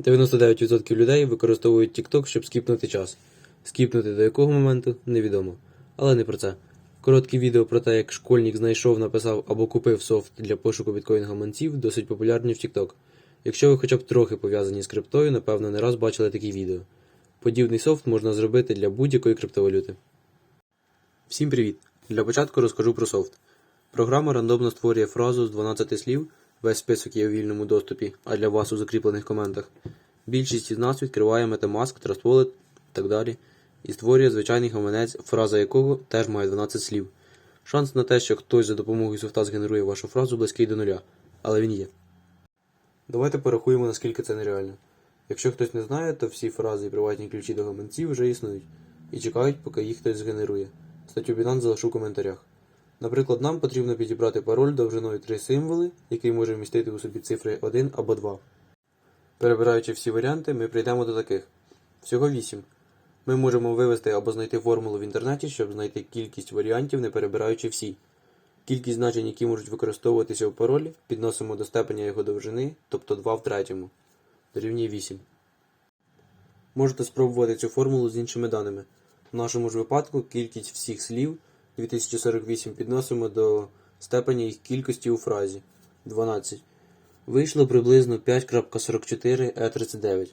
99% людей використовують TikTok, щоб скіпнути час. Скіпнути до якого моменту невідомо. Але не про це. Короткі відео про те, як школьник знайшов, написав або купив софт для пошуку біткоін-гаманців, досить популярні в TikTok. Якщо ви хоча б трохи пов'язані з криптою, напевно, не раз бачили такі відео. Подібний софт можна зробити для будь-якої криптовалюти. Всім привіт! Для початку розкажу про софт. Програма рандомно створює фразу з 12 слів, весь список є у вільному доступі, а для вас у закріплених коментах. Більшість із нас відкриває Metamask, Trust і так далі, і створює звичайний гаманець, фраза якого теж має 12 слів. Шанс на те, що хтось за допомогою софта згенерує вашу фразу близький до нуля, але він є. Давайте порахуємо, наскільки це нереально. Якщо хтось не знає, то всі фрази і приватні ключі до гаманців вже існують і чекають, поки їх хтось згенерує. Статтю Binance залишу в коментарях. Наприклад, нам потрібно підібрати пароль довжиною 3 символи, який може вмістити у собі цифри 1 або 2. Перебираючи всі варіанти, ми прийдемо до таких. Всього 8. Ми можемо вивести або знайти формулу в інтернеті, щоб знайти кількість варіантів, не перебираючи всі. Кількість значень, які можуть використовуватися в паролі, підносимо до степеня його довжини, тобто 2 в третьому, дорівнює 8. Можете спробувати цю формулу з іншими даними. В нашому ж випадку кількість всіх слів 2048 підносимо до степеня їх кількості у фразі 12. Вийшло приблизно 5.44 E39.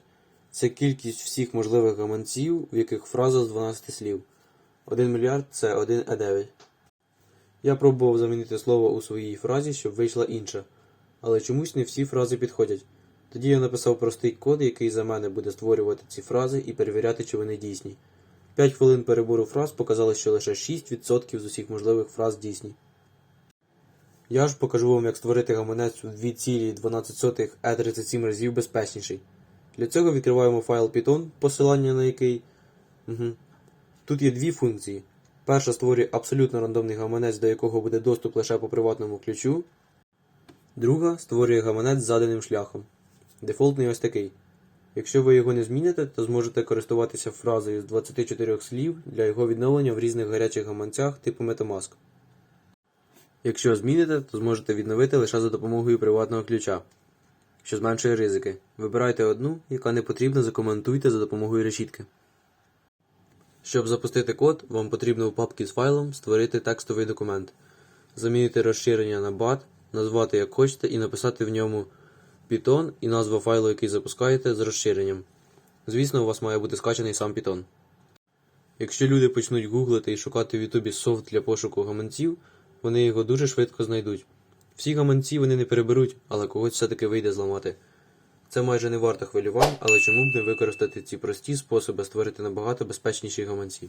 Це кількість всіх можливих гаманців, в яких фраза з 12 слів. 1 мільярд це 1 E9. Я пробував замінити слово у своїй фразі, щоб вийшла інша. Але чомусь не всі фрази підходять. Тоді я написав простий код, який за мене буде створювати ці фрази і перевіряти, чи вони дійсні. 5 хвилин перебору фраз показали, що лише 6% з усіх можливих фраз дійсні. Я ж покажу вам, як створити гаманець у 2,12 E37 разів безпечніший. Для цього відкриваємо файл Python, посилання на який. Угу. Тут є дві функції. Перша створює абсолютно рандомний гаманець, до якого буде доступ лише по приватному ключу. Друга створює гаманець з заданим шляхом. Дефолтний ось такий. Якщо ви його не зміните, то зможете користуватися фразою з 24 слів для його відновлення в різних гарячих гаманцях типу Metamask. Якщо зміните, то зможете відновити лише за допомогою приватного ключа, що зменшує ризики. Вибирайте одну, яка не потрібна, закоментуйте за допомогою решітки. Щоб запустити код, вам потрібно у папці з файлом створити текстовий документ, замінити розширення на BAT, назвати як хочете і написати в ньому Python і назва файлу, який запускаєте, з розширенням. Звісно, у вас має бути скачаний сам Python. Якщо люди почнуть гуглити і шукати в Ютубі софт для пошуку гаманців, вони його дуже швидко знайдуть. Всі гаманці вони не переберуть, але когось все-таки вийде зламати. Це майже не варто хвилювань, але чому б не використати ці прості способи створити набагато безпечніші гаманці.